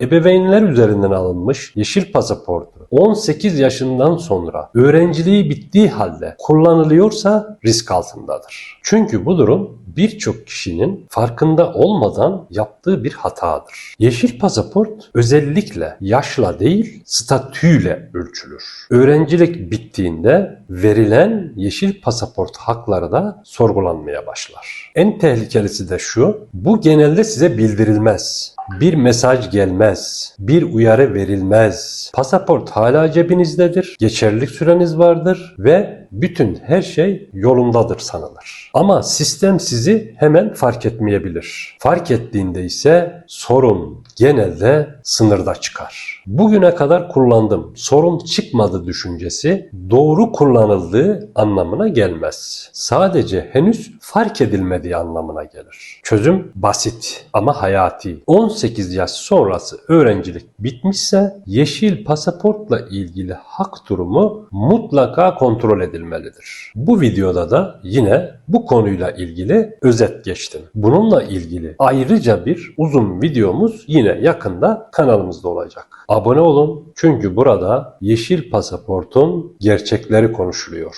Ebeveynler üzerinden alınmış yeşil pasaportu 18 yaşından sonra öğrenciliği bittiği halde kullanılıyorsa risk altındadır. Çünkü bu durum birçok kişinin farkında olmadan yaptığı bir hatadır. Yeşil pasaport özellikle yaşla değil statüyle ölçülür. Öğrencilik bittiğinde verilen yeşil pasaport hakları da sorgulanmaya başlar. En tehlikelisi de şu, bu genelde size bildirilmez. Bir mesaj gelmez, bir uyarı verilmez. Pasaport hala cebinizdedir, geçerlilik süreniz vardır ve bütün her şey yolundadır sanılır. Ama sistem sizi hemen fark etmeyebilir. Fark ettiğinde ise sorun genelde sınırda çıkar. Bugüne kadar kullandım, sorun çıkmadı düşüncesi doğru kullanıldığı anlamına gelmez. Sadece henüz fark edilmediği anlamına gelir. Çözüm basit ama hayati. 18 yaş sonrası öğrencilik bitmişse yeşil pasaportla ilgili hak durumu mutlaka kontrol edilmelidir. Bu videoda da yine bu konuyla ilgili özet geçtim. Bununla ilgili ayrıca bir uzun videomuz yine yakında kanalımızda olacak. Abone olun çünkü burada yeşil pasaportun gerçekleri konuşuluyor.